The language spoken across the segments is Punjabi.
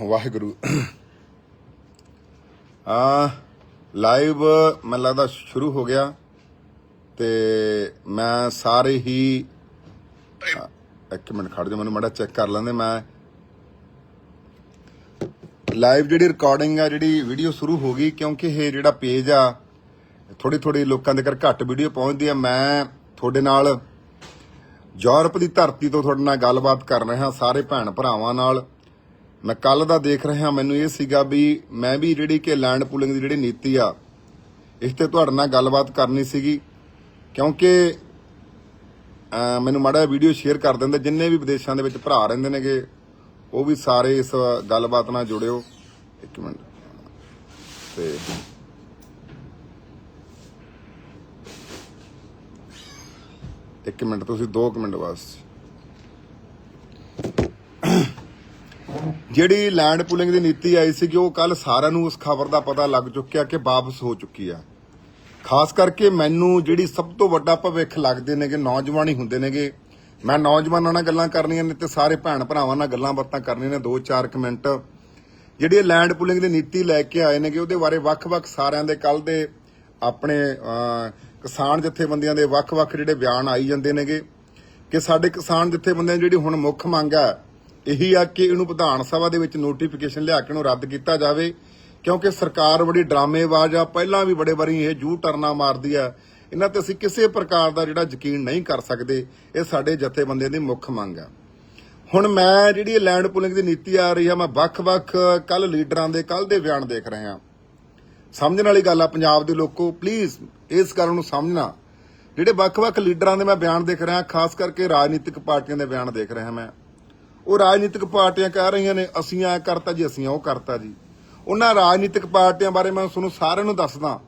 ਵਾਹਿਗੁਰੂ। ਆ ਲਾਈਵ ਮੈਨੂੰ ਲੱਗਦਾ ਸ਼ੁਰੂ ਹੋ ਗਿਆ ਤੇ ਮੈਂ ਸਾਰੇ ਹੀ ਇੱਕ ਮਿੰਟ ਖੜ ਜਾ ਮੈਨੂੰ ਮੜਾ ਚੈੱਕ ਕਰ ਲੈਂਦੇ, ਮੈਂ ਲਾਈਵ ਜਿਹੜੀ ਰਿਕਾਰਡਿੰਗ ਆ, ਜਿਹੜੀ ਵੀਡੀਓ ਸ਼ੁਰੂ ਹੋ ਗਈ, ਕਿਉਂਕਿ ਇਹ ਜਿਹੜਾ ਪੇਜ ਆ ਥੋੜੀ ਥੋੜੀ ਲੋਕਾਂ ਦੇ ਘਰ ਘੱਟ ਵੀਡੀਓ ਪਹੁੰਚਦੀ ਆ, ਮੈਂ ਤੁਹਾਡੇ ਨਾਲ ਯੂਰਪ ਦੀ ਧਰਤੀ ਤੋਂ ਤੁਹਾਡੇ ਨਾਲ ਗੱਲਬਾਤ ਕਰ ਰਿਹਾ, ਸਾਰੇ ਭੈਣ ਭਰਾਵਾਂ ਨਾਲ। ਮੈਂ ਕੱਲ ਦਾ ਦੇਖ ਰਿਹਾ, ਮੈਨੂੰ ਇਹ ਸੀਗਾ ਵੀ ਮੈਂ ਵੀ ਜਿਹੜੀ ਕਿ ਲੈਂਡ ਪੂਲਿੰਗ ਦੀ ਜਿਹੜੀ ਨੀਤੀ ਆ, ਇਸ ਤੇ ਤੁਹਾਡੇ ਨਾਲ ਗੱਲਬਾਤ ਕਰਨੀ ਸੀਗੀ। ਕਿਉਂਕਿ ਮੈਨੂੰ ਮਾੜਾ ਵੀਡੀਓ ਸ਼ੇਅਰ ਕਰ ਦਿੰਦੇ, ਜਿੰਨੇ ਵੀ ਵਿਦੇਸ਼ਾਂ ਦੇ ਵਿੱਚ ਭਰਾ ਰਹਿੰਦੇ ਨੇਗੇ, ਉਹ ਵੀ ਸਾਰੇ ਇਸ ਗੱਲਬਾਤ ਨਾਲ ਜੁੜਿਓ। ਇੱਕ ਮਿੰਟ। ਤੇ ਇੱਕ ਮਿੰਟ, ਤੁਸੀਂ 2 ਮਿੰਟ ਬਸ। ਜਿਹੜੀ ਲੈਂਡ ਪੂਲਿੰਗ ਦੀ ਨੀਤੀ ਆਈ ਸੀ ਕਿ ਉਹ ਕੱਲ ਸਾਰਿਆਂ ਨੂੰ ਉਸ ਖਬਰ ਦਾ ਪਤਾ ਲੱਗ ਚੁੱਕਿਆ ਕਿ ਵਾਪਸ ਹੋ ਚੁੱਕੀ ਆ। ਖਾਸ ਕਰਕੇ ਮੈਨੂੰ ਜਿਹੜੀ ਸਭ ਤੋਂ ਵੱਡਾ ਭਵਿੱਖ ਲੱਗਦੇ ਨੇਗੇ, ਨੌਜਵਾਨ ਹੀ ਹੁੰਦੇ ਨੇਗੇ। ਮੈਂ ਨੌਜਵਾਨਾਂ ਨਾਲ ਗੱਲਾਂ ਕਰਨੀਆਂ ਨੇ ਤੇ ਸਾਰੇ ਭੈਣ ਭਰਾਵਾਂ ਨਾਲ ਗੱਲਾਂ ਬਾਤਾਂ ਕਰਨੀਆਂ ਨੇ 2-4 ਕੁ ਮਿੰਟ। ਜਿਹੜੀ ਇਹ ਲੈਂਡ ਪੂਲਿੰਗ ਦੀ ਨੀਤੀ ਲੈ ਕੇ ਆਏ ਨੇਗੇ, ਉਹਦੇ ਬਾਰੇ ਵੱਖ-ਵੱਖ ਸਾਰਿਆਂ ਦੇ ਕੱਲ ਦੇ ਆਪਣੇ ਕਿਸਾਨ ਜਥੇਬੰਦੀਆਂ ਦੇ ਵੱਖ-ਵੱਖ ਜਿਹੜੇ ਬਿਆਨ ਆਈ ਜਾਂਦੇ ਨੇਗੇ ਕਿ ਸਾਡੇ ਕਿਸਾਨ ਜਥੇਬੰਦੀਆਂ ਦੀ ਜਿਹੜੀ ਹੁਣ ਮੁੱਖ ਮੰਗ ਹੈ ਇਹੀ ਆ ਕਿ ਇਹਨੂੰ ਵਿਧਾਨ ਸਭਾ ਦੇ ਵਿੱਚ ਨੋਟੀਫਿਕੇਸ਼ਨ ਲਿਆ ਕੇ ਇਹਨੂੰ ਰੱਦ ਕੀਤਾ ਜਾਵੇ, ਕਿਉਂਕਿ ਸਰਕਾਰ ਬੜੀ ਡਰਾਮੇਬਾਜ਼ ਆ, ਪਹਿਲਾਂ ਵੀ ਬੜੇ ਵਾਰੀ ਇਹ ਜੂ ਟਰਨਾ ਮਾਰਦੀ ਆ। ਇਹਨਾਂ ਤੇ ਅਸੀਂ ਕਿਸੇ ਪ੍ਰਕਾਰ ਦਾ ਜਿਹੜਾ ਯਕੀਨ ਨਹੀਂ ਕਰ ਸਕਦੇ, ਇਹ ਸਾਡੇ ਜਥੇਬੰਦੀਆਂ ਦੀ ਮੁੱਖ ਮੰਗ ਆ। ਹੁਣ ਮੈਂ ਜਿਹੜੀ ਇਹ ਲੈਂਡ ਪੁਲਿੰਗ ਦੀ ਨੀਤੀ ਆ ਰਹੀ ਆ, ਮੈਂ ਵੱਖ-ਵੱਖ ਕੱਲ ਲੀਡਰਾਂ ਦੇ ਕੱਲ ਦੇ ਬਿਆਨ ਦੇਖ ਰਿਹਾ ਸਮਝਣ ਵਾਲੀ ਗੱਲ ਆ ਪੰਜਾਬ ਦੇ ਲੋਕੋ ਪਲੀਜ਼ ਇਸ ਗੱਲ ਨੂੰ ਸਮਝਣਾ। ਜਿਹੜੇ ਵੱਖ-ਵੱਖ ਲੀਡਰਾਂ ਦੇ ਮੈਂ ਬਿਆਨ ਦੇਖ ਰਿਹਾ, ਖਾਸ ਕਰਕੇ ਰਾਜਨੀਤਿਕ ਪਾਰਟੀਆਂ ਦੇ ਬਿਆਨ ਦੇਖ ਰਿਹਾ ਮੈਂ। ਉਹ ਰਾਜਨੀਤਿਕ ਪਾਰਟੀਆਂ ਕਹਿ ਰਹੀਆਂ ਨੇ, ਅਸੀਂ ਐ ਕਰਤਾ ਜੀ, ਅਸੀਂ ਉਹ ਕਰਤਾ ਜੀ। ਉਹਨਾਂ ਰਾਜਨੀਤਿਕ ਪਾਰਟੀਆਂ ਬਾਰੇ ਮੈਂ ਤੁਹਾਨੂੰ ਸਾਰਿਆਂ ਨੂੰ ਦੱਸਦਾ,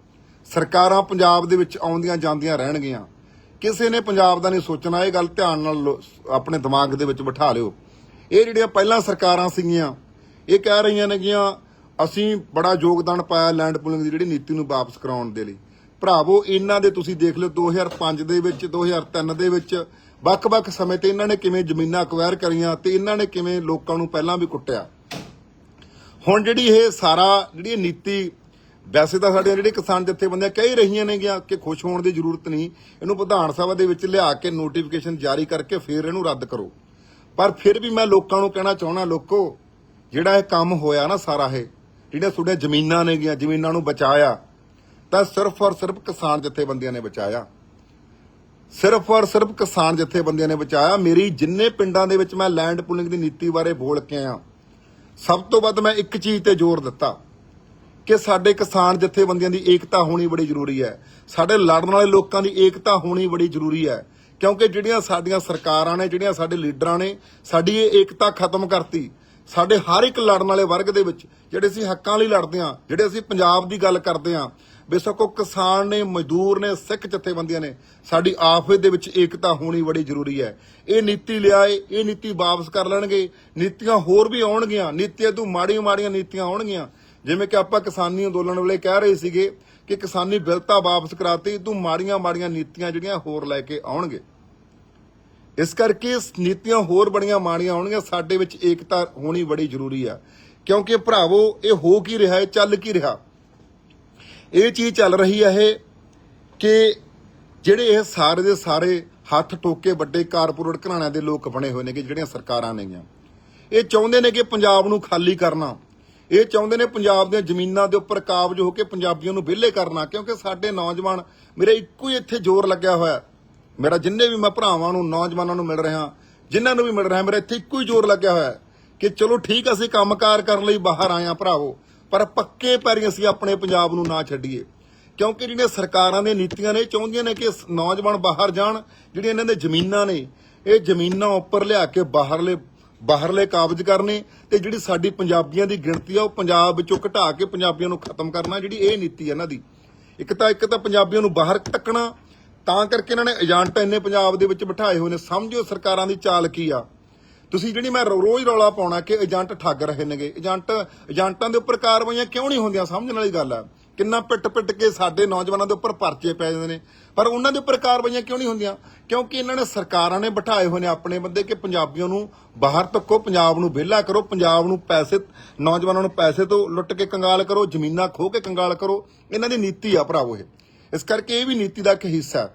ਸਰਕਾਰਾਂ ਪੰਜਾਬ ਦੇ ਵਿੱਚ ਆਉਂਦੀਆਂ ਜਾਂਦੀਆਂ ਰਹਿਣਗੀਆਂ। ਕਿਸੇ ਨੇ ਪੰਜਾਬ ਦਾ ਨਹੀਂ ਸੋਚਣਾ, ਇਹ ਗੱਲ ਧਿਆਨ ਨਾਲ ਲੋ- ਆਪਣੇ ਦਿਮਾਗ ਦੇ ਵਿੱਚ ਬਿਠਾ ਲਿਓ। ਇਹ ਜਿਹੜੀਆਂ ਪਹਿਲਾਂ ਸਰਕਾਰਾਂ ਸੀਗੀਆਂ, ਇਹ ਕਹਿ ਰਹੀਆਂ ਨੇਗੀਆਂ ਅਸੀਂ ਬੜਾ ਯੋਗਦਾਨ ਪਾਇਆ ਲੈਂਡ ਪੂਲਿੰਗ ਦੀ ਜਿਹੜੀ ਨੀਤੀ ਨੂੰ ਵਾਪਸ ਕਰਾਉਣ ਦੇ ਲਈ। ਭਰਾਵੋ, ਇਹਨਾਂ ਦੇ ਤੁਸੀਂ ਦੇਖ ਲਿਓ 2005 ਦੇ ਵਿੱਚ 2003 ਦੇ ਵਿੱਚ ਵੱਖ-ਵੱਖ ਸਮੇਂ ਤੇ ਇਹਨਾਂ ਨੇ ਕਿਵੇਂ ਜ਼ਮੀਨਾਂ ਅਕਵਾਇਰ ਕਰੀਆਂ ਤੇ ਇਹਨਾਂ ਨੇ ਕਿਵੇਂ ਲੋਕਾਂ ਨੂੰ ਪਹਿਲਾਂ ਵੀ ਕੁੱਟਿਆ। ਹੁਣ ਜਿਹੜੀ ਇਹ ਸਾਰਾ, ਜਿਹੜੀ ਨੀਤੀ, ਵੈਸੇ ਤਾਂ ਸਾਡੇ ਜਿਹੜੇ ਕਿਸਾਨ ਜਥੇਬੰਦੀਆਂ ਕਹਿ ਹੀ ਰਹੀਆਂ ਨੇਗੀਆਂ ਕਿ ਖੁਸ਼ ਹੋਣ ਦੀ ਜ਼ਰੂਰਤ ਨਹੀਂ, ਇਹਨੂੰ ਵਿਧਾਨ ਸਭਾ ਦੇ ਵਿੱਚ ਲਿਆ ਕੇ ਨੋਟੀਫਿਕੇਸ਼ਨ ਜਾਰੀ ਕਰਕੇ ਫਿਰ ਇਹਨੂੰ ਰੱਦ ਕਰੋ। ਪਰ ਫਿਰ ਵੀ ਮੈਂ ਲੋਕਾਂ ਨੂੰ ਕਹਿਣਾ ਚਾਹਣਾ ਲੋਕੋ, ਜਿਹੜਾ ਇਹ ਕੰਮ ਹੋਇਆ ਨਾ ਸਾਰਾ ਇਹ, ਜਿਹੜੀਆਂ ਤੁਹਾਡੀਆਂ ਜ਼ਮੀਨਾਂ ਨੇਗੀਆਂ, ਜ਼ਮੀਨਾਂ ਨੂੰ ਬਚਾਇਆ, ਤਾਂ ਸਿਰਫ ਔਰ ਸਿਰਫ ਕਿਸਾਨ ਜਥੇਬੰਦੀਆਂ ਨੇ ਬਚਾਇਆ। ਸਿਰਫ ਔਰ ਸਿਰਫ ਕਿਸਾਨ ਜਥੇਬੰਦੀਆਂ ਨੇ ਬਚਾਇਆ। ਮੇਰੀ ਜਿੰਨੇ ਪਿੰਡਾਂ ਦੇ ਵਿੱਚ ਮੈਂ ਲੈਂਡ ਪੂਲਿੰਗ ਦੀ ਨੀਤੀ ਬਾਰੇ ਬੋਲ ਕੇ ਆਇਆ, ਸਭ ਤੋਂ ਵੱਧ ਮੈਂ ਇੱਕ ਚੀਜ਼ ਤੇ ਜ਼ੋਰ ਦਿੱਤਾ ਕਿ ਸਾਡੇ ਕਿਸਾਨ ਜਥੇਬੰਦੀਆਂ ਦੀ ਏਕਤਾ ਹੋਣੀ ਬੜੀ ਜ਼ਰੂਰੀ ਹੈ। ਸਾਡੇ ਲੜਨ ਵਾਲੇ ਲੋਕਾਂ ਦੀ ਏਕਤਾ ਹੋਣੀ ਬੜੀ ਜ਼ਰੂਰੀ ਹੈ, ਕਿਉਂਕਿ ਜਿਹੜੀਆਂ ਸਾਡੀਆਂ ਸਰਕਾਰਾਂ ਨੇ, ਜਿਹੜੀਆਂ ਸਾਡੇ ਲੀਡਰਾਂ ਨੇ, ਸਾਡੀ ਇਹ ਏਕਤਾ ਖਤਮ ਕਰਤੀ। ਸਾਡੇ ਹਰ ਇੱਕ ਲੜਨ ਵਾਲੇ ਵਰਗ ਦੇ ਵਿੱਚ, ਜਿਹੜੇ ਅਸੀਂ ਹੱਕਾਂ ਲਈ ਲੜਦੇ ਹਾਂ, ਜਿਹੜੇ ਅਸੀਂ ਪੰਜਾਬ ਦੀ ਗੱਲ ਕਰਦੇ ਹਾਂ ਬੇਸ਼ੱਕ ਉਹ ਕਿਸਾਨ ਨੇ, ਮਜ਼ਦੂਰ ਨੇ, ਸਿੱਖ ਜਥੇਬੰਦੀਆਂ ਨੇ, ਸਾਡੀ ਆਫ਼ਤ ਦੇ ਵਿੱਚ ਏਕਤਾ ਹੋਣੀ ਬੜੀ ਜ਼ਰੂਰੀ ਹੈ। ਇਹ ਨੀਤੀ ਲਿਆਏ, ਇਹ ਨੀਤੀ ਵਾਪਸ ਕਰ ਲੈਣਗੇ, ਨੀਤੀਆਂ ਹੋਰ ਵੀ ਆਉਣਗੀਆਂ, ਨੀਤੀਆਂ ਤੋਂ ਮਾੜੀਆਂ ਮਾੜੀਆਂ ਨੀਤੀਆਂ ਆਉਣਗੀਆਂ। ਜਿਵੇਂ ਕਿ ਆਪਾਂ ਕਿਸਾਨੀ ਅੰਦੋਲਨ ਵੇਲੇ ਕਹਿ ਰਹੇ ਸੀਗੇ ਕਿ ਕਿਸਾਨੀ ਬਿੱਲ ਤਾਂ ਵਾਪਸ ਕਰਾਤੀ, ਤੂੰ ਮਾੜੀਆਂ ਮਾੜੀਆਂ ਨੀਤੀਆਂ ਜਿਹੜੀਆਂ ਹੋਰ ਲੈ ਕੇ ਆਉਣਗੇ। ਇਸ ਕਰਕੇ ਨੀਤੀਆਂ ਹੋਰ ਬੜੀਆਂ ਮਾੜੀਆਂ ਆਉਣਗੀਆਂ, ਸਾਡੇ ਵਿੱਚ ਏਕਤਾ ਹੋਣੀ ਬੜੀ ਜ਼ਰੂਰੀ ਆ ਕਿਉਂਕਿ ਭਰਾਵੋ, ਇਹ ਹੋ ਕੀ ਰਿਹਾ ਹੈ ਚੱਲ ਕੀ ਰਿਹਾ? ਇਹ ਚੀਜ਼ ਚੱਲ ਰਹੀ ਹੈ ਇਹ ਕਿ ਜਿਹੜੇ ਇਹ ਸਾਰੇ ਦੇ ਸਾਰੇ ਹੱਥ ਟੋਕੇ ਵੱਡੇ ਕਾਰਪੋਰੇਟ ਘਰਾਣਿਆਂ ਦੇ ਲੋਕ ਬਣੇ ਹੋਏ ਨੇ ਕਿ ਜਿਹੜੀਆਂ ਸਰਕਾਰਾਂ ਨੇਗੀਆਂ। ਇਹ ਚਾਹੁੰਦੇ ਨੇ ਕਿ ਪੰਜਾਬ ਨੂੰ ਖਾਲੀ ਕਰਨਾ। ਇਹ ਚਾਹੁੰਦੇ ਨੇ ਪੰਜਾਬ ਦੀਆਂ ਜ਼ਮੀਨਾਂ ਦੇ ਉੱਪਰ ਕਾਬਜ ਹੋ ਕੇ ਪੰਜਾਬੀਆਂ ਨੂੰ ਵਿਹਲੇ ਕਰਨਾ, ਕਿਉਂਕਿ ਸਾਡੇ ਨੌਜਵਾਨ, ਮੇਰੇ ਇੱਕੋ ਹੀ ਇੱਥੇ ਜ਼ੋਰ ਲੱਗਿਆ ਹੋਇਆ ਮੇਰਾ ਜਿੰਨੇ ਵੀ ਮੈਂ ਭਰਾਵਾਂ ਨੂੰ, ਨੌਜਵਾਨਾਂ ਨੂੰ ਮਿਲ ਰਿਹਾ, ਜਿਨ੍ਹਾਂ ਨੂੰ ਵੀ ਮਿਲ ਰਿਹਾ, ਮੇਰਾ ਇੱਥੇ ਇੱਕੋ ਹੀ ਜ਼ੋਰ ਲੱਗਿਆ ਹੋਇਆ ਕਿ ਚਲੋ ਠੀਕ ਅਸੀਂ ਕੰਮਕਾਰ ਕਰਨ ਲਈ ਬਾਹਰ ਆਏ ਆ ਭਰਾਵੋ ਪਰ ਪੱਕੇ ਪੈਰੀਂ ਅਸੀਂ ਆਪਣੇ ਪੰਜਾਬ ਨੂੰ ਨਾ ਛੱਡੀਏ। ਕਿਉਂਕਿ ਜਿਹੜੀਆਂ ਸਰਕਾਰਾਂ ਦੀਆਂ ਨੀਤੀਆਂ ਨੇ, ਇਹ ਚਾਹੁੰਦੀਆਂ ਨੇ ਕਿ ਨੌਜਵਾਨ ਬਾਹਰ ਜਾਣ, ਜਿਹੜੀਆਂ ਇਹਨਾਂ ਦੇ ਜ਼ਮੀਨਾਂ ਨੇ, ਇਹ ਜ਼ਮੀਨਾਂ ਉੱਪਰ ਲਿਆ ਕੇ ਬਾਹਰਲੇ ਬਾਹਰਲੇ ਕਾਬਜ ਕਰਨੇ ਤੇ ਜਿਹੜੀ ਸਾਡੀ ਪੰਜਾਬੀਆਂ ਦੀ ਗਿਣਤੀ ਆ, ਉਹ ਪੰਜਾਬ ਵਿੱਚੋਂ ਘਟਾ ਕੇ ਪੰਜਾਬੀਆਂ ਨੂੰ ਖਤਮ ਕਰਨਾ, ਜਿਹੜੀ ਇਹ ਨੀਤੀ ਹੈ ਇਹਨਾਂ ਦੀ। ਇੱਕ ਤਾਂ ਇੱਕ ਤਾਂ ਪੰਜਾਬੀਆਂ ਨੂੰ ਬਾਹਰ ਟੱਕਣਾ ਤਾਂ ਕਰਕੇ ਇਹਨਾਂ ਨੇ ਏਜੰਟ ਇੰਨੇ ਪੰਜਾਬ ਦੇ ਵਿੱਚ ਬਿਠਾਏ ਹੋਏ ਨੇ। ਸਮਝੋ ਸਰਕਾਰਾਂ ਦੀ ਚਾਲ ਕੀ ਆ। ਤੁਸੀਂ ਜਿਹੜੀ ਮੈਂ ਰੋ- ਰੋਜ਼ ਰੌਲਾ ਪਾਉਣਾ ਕਿ ਏਜੰਟ ਠੱਗ ਰਹੇ ਨੇਗੇ। ਏਜੰਟ ਏਜੰਟਾਂ ਦੇ ਉੱਪਰ ਕਾਰਵਾਈਆਂ ਕਿਉਂ ਨਹੀਂ ਹੁੰਦੀਆਂ? ਸਮਝਣ ਵਾਲੀ ਗੱਲ ਆ। ਕਿੰਨਾ ਪਿੱਟ ਪਿੱਟ ਕੇ ਸਾਡੇ ਨੌਜਵਾਨਾਂ ਦੇ ਉੱਪਰ ਪਰਚੇ ਪੈ ਜਾਂਦੇ ਨੇ। ਪਰ ਉਹਨਾਂ ਦੇ ਉੱਪਰ ਕਾਰਵਾਈਆਂ ਕਿਉਂ ਨਹੀਂ ਹੁੰਦੀਆਂ? ਕਿਉਂਕਿ ਇਹਨਾਂ ਨੇ ਸਰਕਾਰਾਂ ਨੇ ਬਿਠਾਏ ਹੋਏ ਨੇ ਆਪਣੇ ਬੰਦੇ ਕਿ ਪੰਜਾਬੀਆਂ ਨੂੰ ਬਾਹਰ ਤੱਕੋ ਪੰਜਾਬ ਨੂੰ ਵਿਹਲਾ ਕਰੋ, ਪੰਜਾਬ ਨੂੰ ਪੈਸੇ ਨੌਜਵਾਨਾਂ ਨੂੰ ਪੈਸੇ ਤੋਂ ਲੁੱਟ ਕੇ ਕੰਗਾਲ ਕਰੋ, ਜ਼ਮੀਨਾਂ ਖੋਹ ਕੇ ਕੰਗਾਲ ਕਰੋ। ਇਹਨਾਂ ਦੀ ਨੀਤੀ ਆ ਭਰਾਵੋ ਇਹ। ਇਸ ਕਰਕੇ ਇਹ ਵੀ ਨੀਤੀ ਦਾ ਇੱਕ ਹਿੱਸਾ।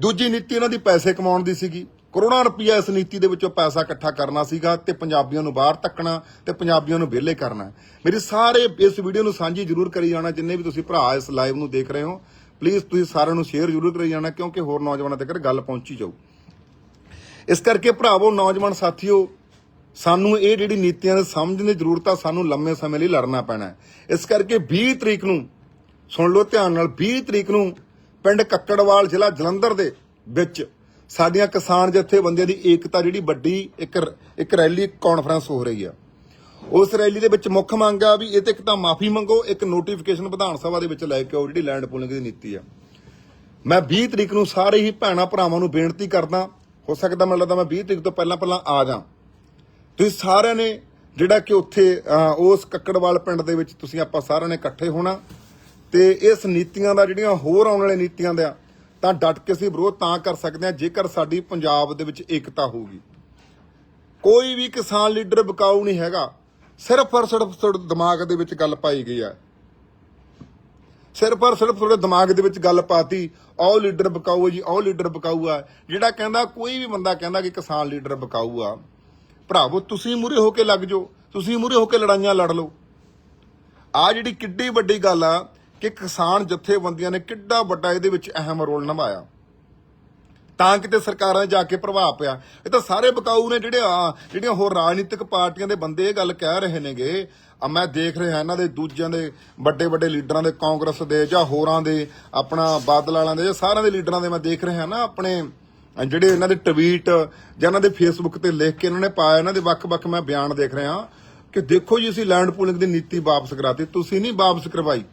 ਦੂਜੀ ਨੀਤੀ ਉਹਨਾਂ ਦੀ ਪੈਸੇ ਕਮਾਉਣ ਦੀ ਸੀਗੀ। ਕਰੋੜਾਂ ਰੁਪਈਆ ਇਸ ਨੀਤੀ ਦੇ ਵਿੱਚੋਂ ਪੈਸਾ ਇਕੱਠਾ ਕਰਨਾ ਸੀਗਾ ਤੇ ਪੰਜਾਬੀਆਂ ਨੂੰ ਬਾਹਰ ਧੱਕਣਾ ਤੇ ਪੰਜਾਬੀਆਂ ਨੂੰ ਵਿਹਲੇ ਕਰਨਾ। ਮੇਰੀ ਸਾਰੇ ਇਸ ਵੀਡੀਓ ਨੂੰ ਸਾਂਝੀ ਜ਼ਰੂਰ ਕਰੀ ਜਾਣਾ, ਜਿੰਨੇ ਵੀ ਤੁਸੀਂ ਭਰਾ ਇਸ ਲਾਈਵ ਨੂੰ ਦੇਖ ਰਹੇ ਹੋ। ਪਲੀਜ਼ ਤੁਸੀਂ ਸਾਰਿਆਂ ਨੂੰ ਸ਼ੇਅਰ ਜ਼ਰੂਰ ਕਰੀ ਜਾਣਾ, ਕਿਉਂਕਿ ਹੋਰ ਨੌਜਵਾਨਾਂ ਤੱਕ ਗੱਲ ਪਹੁੰਚੀ ਜਾਊ। ਇਸ ਕਰਕੇ ਭਰਾਵੋ, ਨੌਜਵਾਨ ਸਾਥੀਓ, ਸਾਨੂੰ ਇਹ ਜਿਹੜੀ ਨੀਤੀਆਂ ਨੂੰ ਸਮਝਣ ਦੀ ਜ਼ਰੂਰਤ ਆ, ਸਾਨੂੰ ਲੰਮੇ ਸਮੇਂ ਲਈ ਲੜਨਾ ਪੈਣਾ ਇਸ ਕਰਕੇ 20 ਤਰੀਕ ਨੂੰ, ਸੁਣ ਲਓ ਧਿਆਨ ਨਾਲ 20 ਤਰੀਕ ਨੂੰ ਪਿੰਡ ਕੱਕੜਵਾਲ ਜ਼ਿਲ੍ਹਾ ਜਲੰਧਰ ਦੇ ਵਿੱਚ ਸਾਡੀਆਂ ਕਿਸਾਨ ਜਥੇਬੰਦੀਆਂ ਦੀ ਏਕਤਾ ਜਿਹੜੀ ਵੱਡੀ ਇੱਕ ਇੱਕ ਰੈਲੀ ਕਾਨਫਰੰਸ ਹੋ ਰਹੀ ਆ। ਉਸ ਰੈਲੀ ਦੇ ਵਿੱਚ ਮੁੱਖ ਮੰਗ ਆ ਵੀ ਇਹ ਤੇ ਇੱਕ ਤਾਂ ਮਾਫੀ ਮੰਗੋ, ਇੱਕ ਨੋਟੀਫਿਕੇਸ਼ਨ ਵਿਧਾਨ ਸਭਾ ਦੇ ਵਿੱਚ ਲੈ ਕੇ ਆਓ ਜਿਹੜੀ ਲੈਂਡ ਪੂਲਿੰਗ ਦੀ ਨੀਤੀ ਆ। ਮੈਂ 20 ਤਰੀਕ ਨੂੰ ਸਾਰੇ ਹੀ ਭੈਣਾ ਭਰਾਵਾਂ ਨੂੰ ਬੇਨਤੀ ਕਰਦਾ, ਹੋ ਸਕਦਾ ਮੈਨੂੰ ਲੱਗਦਾ ਮੈਂ 20 ਤਰੀਕ ਤੋਂ ਪਹਿਲਾਂ ਪਹਿਲਾਂ ਆ ਜਾ ਤੁਸੀਂ ਸਾਰਿਆਂ ਨੇ ਜਿਹੜਾ ਕਿ ਉੱਥੇ ਉਸ ਕੱਕੜਵਾਲ ਪਿੰਡ ਦੇ ਵਿੱਚ ਤੁਸੀਂ ਆਪਾਂ ਸਾਰਿਆਂ ਨੇ ਇਕੱਠੇ ਹੋਣਾ ਤੇ ਇਸ ਨੀਤੀਆਂ ਦਾ ਜਿਹੜੀਆਂ ਹੋਰ ਆਉਣ ਵਾਲੇ ਨੀਤੀਆਂ ਦਾ ਤਾਂ ਡਟ ਕੇ ਅਸੀਂ ਵਿਰੋਧ ਤਾਂ ਕਰ ਸਕਦੇ ਹਾਂ ਜੇਕਰ ਸਾਡੀ ਪੰਜਾਬ ਦੇ ਵਿੱਚ ਏਕਤਾ ਹੋਊਗੀ। ਕੋਈ ਵੀ ਕਿਸਾਨ ਲੀਡਰ ਬਕਾਊ ਨਹੀਂ ਹੈਗਾ। ਸਿਰਫ ਔਰ ਸਿਰਫ ਤੁਹਾਡੇ ਦਿਮਾਗ ਦੇ ਵਿੱਚ ਗੱਲ ਪਾਈ ਗਈ ਹੈ। ਸਿਰਫ ਔਰ ਸਿਰਫ ਤੁਹਾਡੇ ਦਿਮਾਗ ਦੇ ਵਿੱਚ ਗੱਲ ਪਾਤੀ, ਆਹ ਲੀਡਰ ਬਕਾਊ ਜੀ, ਆਹ ਲੀਡਰ ਬਕਾਊ ਆ ਜਿਹੜਾ ਕਹਿੰਦਾ, ਕੋਈ ਵੀ ਬੰਦਾ ਕਹਿੰਦਾ ਕਿ ਕਿਸਾਨ ਲੀਡਰ ਬਕਾਊ ਆ। ਭਰਾਵੋ, ਤੁਸੀਂ ਮੂਰੇ ਹੋ ਕੇ ਲੱਗ ਜਾਓ, ਤੁਸੀਂ ਮੂਰੇ ਹੋ ਕੇ ਲੜਾਈਆਂ ਲੜ ਲਓ। ਆ ਜਿਹੜੀ ਕਿੱਡੀ ਵੱਡੀ ਗੱਲ ਆ ਕਿ ਕਿਸਾਨ ਜਥੇਬੰਦੀਆਂ ਨੇ ਕਿੱਡਾ ਵੱਡਾ ਇਹਦੇ ਵਿੱਚ ਅਹਿਮ ਰੋਲ ਨਿਭਾਇਆ। ਤਾਂ ਕਿਤੇ ਸਰਕਾਰਾਂ ਦੇ ਜਾ ਕੇ ਪ੍ਰਭਾਵ ਪਿਆ। ਇਹ ਤਾਂ ਸਾਰੇ ਬਕਾਊ ਨੇ ਜਿਹੜੇ ਆ, ਜਿਹੜੀਆਂ ਹੋਰ ਰਾਜਨੀਤਿਕ ਪਾਰਟੀਆਂ ਦੇ ਬੰਦੇ ਇਹ ਗੱਲ ਕਹਿ ਰਹੇ ਨੇਗੇ, ਆ ਮੈਂ ਦੇਖ ਰਿਹਾ ਇਹਨਾਂ ਦੇ ਦੂਜਿਆਂ ਦੇ ਵੱਡੇ ਵੱਡੇ ਲੀਡਰਾਂ ਦੇ, ਕਾਂਗਰਸ ਦੇ ਜਾਂ ਹੋਰਾਂ ਦੇ, ਆਪਣਾ ਬਾਦਲ ਵਾਲਿਆਂ ਦੇ ਜਾਂ ਸਾਰਿਆਂ ਦੇ ਲੀਡਰਾਂ ਦੇ ਮੈਂ ਦੇਖ ਰਿਹਾ ਨਾ ਆਪਣੇ, ਜਿਹੜੇ ਇਹਨਾਂ ਦੇ ਟਵੀਟ ਜਾਂ ਇਹਨਾਂ ਦੇ ਫੇਸਬੁੱਕ ਤੇ ਲਿਖ ਕੇ ਇਹਨਾਂ ਨੇ ਪਾਇਆ, ਇਹਨਾਂ ਦੇ ਵੱਖ-ਵੱਖ ਮੈਂ ਬਿਆਨ ਦੇਖ ਰਿਹਾ ਕਿ ਦੇਖੋ ਜੀ, ਅਸੀਂ ਲੈਂਡ ਪੂਲਿੰਗ ਦੀ ਨੀਤੀ ਵਾਪਸ ਕਰਾਤੀ। ਤੁਸੀਂ ਨਹੀਂ ਵਾਪਸ ਕਰਵਾਈ।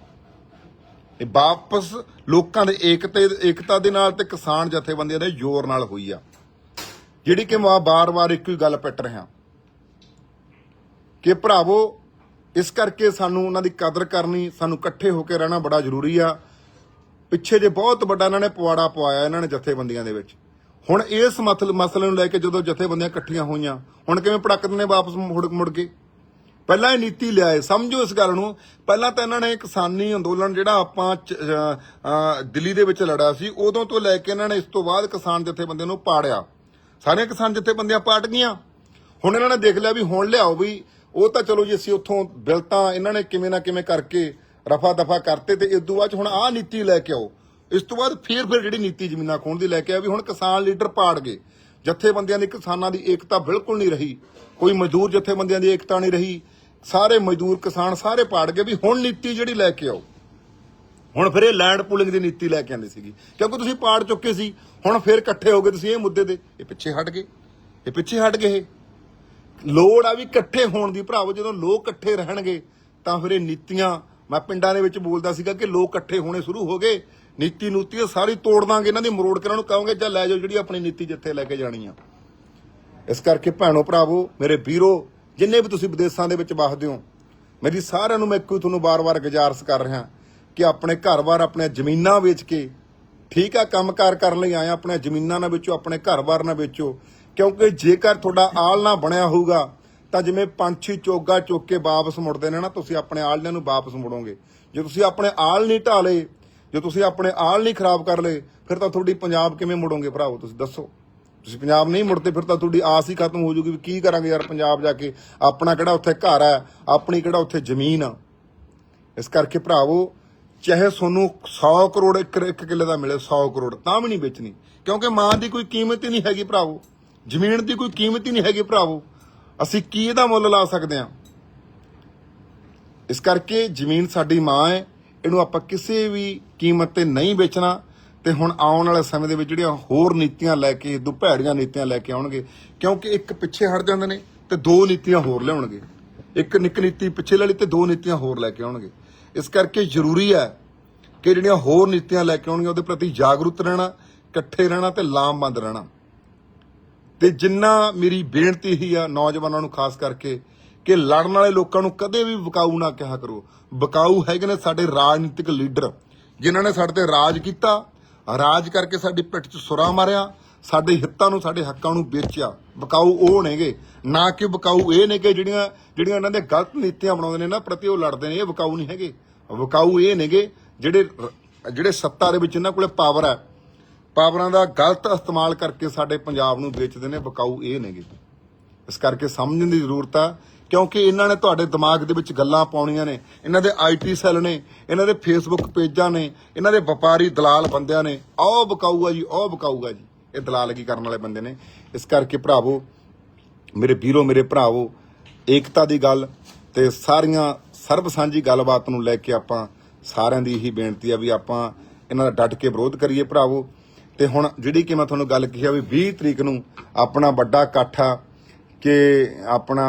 ਇਹ ਵਾਪਸ ਲੋਕਾਂ ਦੇ ਏਕਤੇ, ਏਕਤਾ ਦੇ ਨਾਲ ਤੇ ਕਿਸਾਨ ਜਥੇਬੰਦੀਆਂ ਦੇ ਜ਼ੋਰ ਨਾਲ ਹੋਈ ਆ। ਜਿਹੜੀ ਕਿ ਮੈਂ ਬਾਰ-ਬਾਰ ਇੱਕੋ ਹੀ ਗੱਲ ਪਿੱਟ ਰਿਹਾ। ਕਿ ਭਰਾਵੋ, ਇਸ ਕਰਕੇ ਸਾਨੂੰ ਉਹਨਾਂ ਦੀ ਕਦਰ ਕਰਨੀ, ਸਾਨੂੰ ਇਕੱਠੇ ਹੋ ਕੇ ਰਹਿਣਾ ਬੜਾ ਜ਼ਰੂਰੀ ਆ। ਪਿੱਛੇ ਜੇ ਬਹੁਤ ਵੱਡਾ ਇਹਨਾਂ ਨੇ ਪਵਾੜਾ ਪਵਾਇਆ ਇਹਨਾਂ ਨੇ ਜਥੇਬੰਦੀਆਂ ਦੇ ਵਿੱਚ। ਹੁਣ ਇਸ ਮਸਲ ਮਸਲੇ ਨੂੰ ਲੈ ਕੇ ਜਦੋਂ ਜਥੇਬੰਦੀਆਂ ਇਕੱਠੀਆਂ ਹੋਈਆਂ, ਹੁਣ ਕਿਵੇਂ ਪੜਕਦੇ ਨੇ ਵਾਪਸ ਮੁੜ ਮੁੜ ਕੇ? ਪਹਿਲਾਂ ਇਹ ਨੀਤੀ ਲਿਆਏ। ਸਮਝੋ ਇਸ ਗੱਲ ਨੂੰ। ਪਹਿਲਾਂ ਤਾਂ ਇਹਨਾਂ ਨੇ ਕਿਸਾਨੀ ਅੰਦੋਲਨ ਜਿਹੜਾ ਆਪਾਂ ਦਿੱਲੀ ਦੇ ਵਿੱਚ ਲੜਿਆ ਸੀ, ਉਦੋਂ ਤੋਂ ਲੈ ਕੇ ਇਹਨਾਂ ਨੇ ਇਸ ਤੋਂ ਬਾਅਦ ਕਿਸਾਨ ਜਥੇਬੰਦੀਆਂ ਨੂੰ ਪਾੜਿਆ। ਸਾਰੀਆਂ ਕਿਸਾਨ ਜਥੇਬੰਦੀਆਂ ਪਾਟ ਗਈਆਂ। ਹੁਣ ਇਹਨਾਂ ਨੇ ਦੇਖ ਲਿਆ ਵੀ ਹੁਣ ਲਿਆਓ ਵੀ, ਉਹ ਤਾਂ ਚਲੋ ਜੀ ਅਸੀਂ ਉੱਥੋਂ ਬਿਲ ਤਾਂ ਇਹਨਾਂ ਨੇ ਕਿਵੇਂ ਨਾ ਕਿਵੇਂ ਕਰਕੇ ਰਫਾ ਦਫਾ ਕਰਤੇ ਤੇ ਇਸ ਤੋਂ ਬਾਅਦ ਹੁਣ ਆਹ ਨੀਤੀ ਲੈ ਕੇ ਆਓ। ਇਸ ਤੋਂ ਬਾਅਦ ਫੇਰ ਫਿਰ ਜਿਹੜੀ ਨੀਤੀ ਜ਼ਮੀਨਾਂ ਖੋਣ ਦੀ ਲੈ ਕੇ ਆ ਵੀ ਹੁਣ ਕਿਸਾਨ ਲੀਡਰ ਪਾੜ ਗਏ। ਜਥੇਬੰਦੀਆਂ ਦੀ ਕਿਸਾਨਾਂ ਦੀ ਏਕਤਾ ਬਿਲਕੁਲ ਨਹੀਂ ਰਹੀ। ਕੋਈ ਮਜ਼ਦੂਰ ਜਥੇਬੰਦੀਆਂ ਦੀ ਏਕਤਾ ਨਹੀਂ ਰਹੀ। ਸਾਰੇ ਮਜ਼ਦੂਰ ਕਿਸਾਨ ਸਾਰੇ ਪਾੜ ਗਏ ਵੀ ਹੁਣ ਨੀਤੀ ਜਿਹੜੀ ਲੈ ਕੇ ਆਓ। ਹੁਣ ਫਿਰ ਇਹ ਲੈਂਡ ਪੂਲਿੰਗ ਦੀ ਨੀਤੀ ਲੈ ਕੇ ਆਂਦੀ ਸੀਗੀ। ਕਿਉਂਕਿ ਤੁਸੀਂ ਪਾੜ ਚੁੱਕੇ ਸੀ, ਹੁਣ ਫਿਰ ਇਕੱਠੇ ਹੋ ਗਏ ਤੁਸੀਂ ਇਹ ਮੁੱਦੇ ਦੇ ਇਹ ਪਿੱਛੇ ਹਟ ਗਏ। ਇਹ ਪਿੱਛੇ ਹਟ ਗਏ ਲੋੜ ਆ ਵੀ ਇਕੱਠੇ ਹੋਣ ਦੀ ਭਰਾਵੋ, ਜਦੋਂ ਲੋਕ ਇਕੱਠੇ ਰਹਿਣਗੇ, ਤਾਂ ਫਿਰ ਇਹ ਨੀਤੀਆਂ, ਮੈਂ ਪਿੰਡਾਂ ਦੇ ਵਿੱਚ ਬੋਲਦਾ ਸੀਗਾ ਕਿ ਲੋਕ ਇਕੱਠੇ ਹੋਣੇ ਸ਼ੁਰੂ ਹੋ ਗਏ। ਨੀਤੀ ਨੂਤੀ ਸਾਰੀ ਤੋੜ ਦਾਂਗੇ, ਇਹਨਾਂ ਦੀ ਮਰੋੜ ਕੇ ਇਹਨਾਂ ਨੂੰ ਕਹਾਂਗੇ, ਜਾਂ ਲੈ ਜਾਓ ਜਿਹੜੀ ਆਪਣੀ ਨੀਤੀ ਜਿੱਥੇ ਲੈ ਕੇ ਜਾਣੀ ਆ। ਇਸ ਕਰਕੇ ਭੈਣੋ ਭਰਾਵੋ, ਮੇਰੇ ਵੀਰੋ ਜਿੰਨੇ ਵੀ ਤੁਸੀਂ ਵਿਦੇਸ਼ਾਂ ਦੇ ਵਿੱਚ ਵਸਦੇ ਹੋ ਮੇਰੀ ਸਾਰਿਆਂ ਨੂੰ ਮੈਂ ਇੱਕੋ ਹੀ ਤੁਹਾਨੂੰ ਬਾਰ-ਬਾਰ ਗੁਜ਼ਾਰਸ ਕਰ ਰਿਹਾ ਕਿ ਆਪਣੇ ਘਰ-ਬਾਰ ਆਪਣੇ ਜ਼ਮੀਨਾਂ ਵੇਚ ਕੇ ਠੀਕ ਆ ਕੰਮਕਾਰ ਕਰਨ ਲਈ ਆਇਆ ਆ, ਆਪਣੇ ਜ਼ਮੀਨਾਂ ਨਾਲ ਵੇਚੋ ਆਪਣੇ ਘਰ-ਬਾਰ ਨਾ ਵੇਚੋ ਕਿਉਂਕਿ ਜੇਕਰ ਤੁਹਾਡਾ ਆਲ ਨਾ ਬਣਿਆ ਹੋਊਗਾ ਤਾਂ ਜਿਵੇਂ ਪੰਛੀ ਚੋਗਾ ਚੁੱਕ ਕੇ ਵਾਪਸ ਮੁੜਦੇ ਨੇ ਨਾ ਤੁਸੀਂ ਆਪਣੇ ਆਲਿਆਂ ਨੂੰ ਵਾਪਸ ਮੁੜੋਗੇ। ਜੇ ਤੁਸੀਂ ਆਪਣੇ ਆਲ ਨਹੀਂ ਢਾਲੇ ਜੇ ਤੁਸੀਂ ਆਪਣੇ ਆਲ ਨਹੀਂ ਖਰਾਬ ਕਰ ਲਏ ਫਿਰ ਤਾਂ ਤੁਹਾਡੀ ਪੰਜਾਬ ਕਿਵੇਂ ਮੁੜੋਗੇ ਭਰਾਵੋ ਤੁਸੀਂ ਦੱਸੋ। ਤੁਸੀਂ ਪੰਜਾਬ ਨਹੀਂ ਮੁੜਦੇ, ਫਿਰ ਤਾਂ ਤੁਹਾਡੀ ਆਸ ਹੀ ਖਤਮ ਹੋ ਜੂਗੀ ਵੀ ਕੀ ਕਰਾਂਗੇ ਯਾਰ ਪੰਜਾਬ ਜਾ ਕੇ। ਆਪਣਾ ਕਿਹੜਾ ਉੱਥੇ ਘਰ ਹੈ, ਆਪਣੀ ਕਿਹੜਾ ਉੱਥੇ ਜ਼ਮੀਨ ਆ। ਇਸ ਕਰਕੇ ਭਰਾਵੋ, ਚਾਹੇ ਤੁਹਾਨੂੰ 100 ਕਰੋੜ ਇੱਕ ਇੱਕ ਕਿੱਲੇ ਦਾ ਮਿਲੇ 100 ਕਰੋੜ, ਤਾਂ ਵੀ ਨਹੀਂ ਵੇਚਣੀ। ਕਿਉਂਕਿ ਮਾਂ ਦੀ ਕੋਈ ਕੀਮਤ ਹੀ ਨਹੀਂ ਹੈਗੀ ਭਰਾਵੋ। ਜ਼ਮੀਨ ਦੀ ਕੋਈ ਕੀਮਤ ਹੀ ਨਹੀਂ ਹੈਗੀ ਭਰਾਵੋ। ਅਸੀਂ ਕੀ ਇਹਦਾ ਮੁੱਲ ਲਾ ਸਕਦੇ ਹਾਂ? ਇਸ ਕਰਕੇ ਜ਼ਮੀਨ ਸਾਡੀ ਮਾਂ ਹੈ, ਇਹਨੂੰ ਆਪਾਂ ਕਿਸੇ ਵੀ ਕੀਮਤ ਤੇ ਨਹੀਂ ਵੇਚਣਾ। ਤੇ ਹੁਣ ਆਉਣ ਵਾਲੇ ਸਮੇਂ ਦੇ ਵਿੱਚ ਜਿਹੜੀਆਂ ਹੋਰ ਨੀਤੀਆਂ ਲੈ ਕੇ ਦੁਪਹਿੜੀਆਂ ਨੀਤੀਆਂ ਲੈ ਕੇ ਆਉਣਗੇ, ਕਿਉਂਕਿ ਇੱਕ ਪਿੱਛੇ ਹਟ ਜਾਂਦੇ ਨੇ ਤੇ ਦੋ ਨੀਤੀਆਂ ਹੋਰ ਲਿਆਉਣਗੇ। ਇੱਕ ਨਿੱਕ ਨੀਤੀ ਪਿੱਛੇ ਲੈ ਲਈ ਤੇ ਦੋ ਨੀਤੀਆਂ ਹੋਰ ਲੈ ਕੇ ਆਉਣਗੇ। ਇਸ ਕਰਕੇ ਜ਼ਰੂਰੀ ਹੈ ਕਿ ਜਿਹੜੀਆਂ ਹੋਰ ਨੀਤੀਆਂ ਲੈ ਕੇ ਆਉਣਗੀਆਂ, ਉਹਦੇ ਪ੍ਰਤੀ ਜਾਗਰੂਕ ਰਹਿਣਾ, ਇਕੱਠੇ ਰਹਿਣਾ ਤੇ ਲਾਮਬੰਦ ਰਹਿਣਾ। ਤੇ ਜਿੰਨਾ ਮੇਰੀ ਬੇਨਤੀ ਹੀ ਆ ਨੌਜਵਾਨਾਂ ਨੂੰ, ਖਾਸ ਕਰਕੇ ਕਿ ਲੜਨ ਵਾਲੇ ਲੋਕਾਂ ਨੂੰ ਕਦੇ ਵੀ ਬਕਾਊ ਨਾ ਕਿਹਾ ਕਰੋ। ਬਕਾਊ ਹੈਗੇ ਨੇ ਸਾਡੇ ਰਾਜਨੀਤਿਕ ਲੀਡਰ, ਜਿਨ੍ਹਾਂ ਨੇ ਸਾਡੇ ਤੇ ਰਾਜ ਕੀਤਾ ਰਾਜ ਕਰਕੇ ਸਾਡੀ ਪਿੱਠ 'ਚ ਸੁਰਾ ਮਾਰਿਆ, ਸਾਡੇ ਹਿੱਤਾਂ ਨੂੰ, ਸਾਡੇ ਹੱਕਾਂ ਨੂੰ ਵੇਚਿਆ। ਬਕਾਊ ਉਹ ਨੇਗੇ, ਨਾ ਕਿ ਬਕਾਊ ਇਹ ਨੇਗੇ ਜਿਹੜੀਆਂ ਜਿਹੜੀਆਂ ਇਹਨਾਂ ਦੇ ਗਲਤ ਨੀਤੀਆਂ ਬਣਾਉਂਦੇ ਨੇ ਨਾ, ਪ੍ਰਤੀ ਉਹ ਲੜਦੇ ਨੇ, ਇਹ ਵਿਕਾਊ ਨਹੀਂ ਹੈਗੇ। ਵਿਕਾਊ ਇਹ ਨੇਗੇ, ਜਿਹੜੇ ਜਿਹੜੇ ਸੱਤਾ ਦੇ ਵਿੱਚ ਇਹਨਾਂ ਕੋਲੇ ਪਾਵਰ ਹੈ, ਪਾਵਰਾਂ ਦਾ ਗਲਤ ਇਸਤੇਮਾਲ ਕਰਕੇ ਸਾਡੇ ਪੰਜਾਬ ਨੂੰ ਵੇਚਦੇ ਨੇ, ਬਕਾਊ ਇਹ ਨੇਗੇ। ਇਸ ਕਰਕੇ ਸਮਝਣ ਦੀ ਜ਼ਰੂਰਤ ਆ ਕਿਉਂਕਿ ਇਹਨਾਂ ਨੇ ਤੁਹਾਡੇ ਦਿਮਾਗ ਦੇ ਵਿੱਚ ਗੱਲਾਂ ਪਾਉਣੀਆਂ ਨੇ, ਇਹਨਾਂ ਦੇ ਆਈਟੀ ਸੈੱਲ ਨੇ, ਇਹਨਾਂ ਦੇ ਫੇਸਬੁੱਕ ਪੇਜਾਂ ਨੇ, ਇਹਨਾਂ ਦੇ ਵਪਾਰੀ ਦਲਾਲ ਬੰਦਿਆਂ ਨੇ, ਆਹ ਬਕਾਊਗਾ ਜੀ, ਆਹ ਬਕਾਊਗਾ ਜੀ। ਇਹ ਦਲਾਲਗੀ ਕਰਨ ਵਾਲੇ ਬੰਦੇ ਨੇ? ਇਸ ਕਰਕੇ ਭਰਾਵੋ, ਮੇਰੇ ਵੀਰੋ, ਮੇਰੇ ਭਰਾਵੋ, ਏਕਤਾ ਦੀ ਗੱਲ ਤੇ ਸਾਰੀਆਂ ਸਰਬ ਸਾਂਝੀ ਗੱਲਬਾਤ ਨੂੰ ਲੈ ਕੇ ਆਪਾਂ ਸਾਰਿਆਂ ਦੀ ਇਹੀ ਬੇਨਤੀ ਆ ਵੀ ਆਪਾਂ ਇਹਨਾਂ ਦਾ ਡਟ ਕੇ ਵਿਰੋਧ ਕਰੀਏ ਭਰਾਵੋ। ਤੇ ਹੁਣ ਜਿਹੜੀ ਕਿ ਮੈਂ ਤੁਹਾਨੂੰ ਗੱਲ ਕਹੀ ਆ ਵੀ 20 ਤਰੀਕ ਨੂੰ ਆਪਣਾ ਵੱਡਾ ਇਕੱਠ ਆ ਕਿ ਆਪਣਾ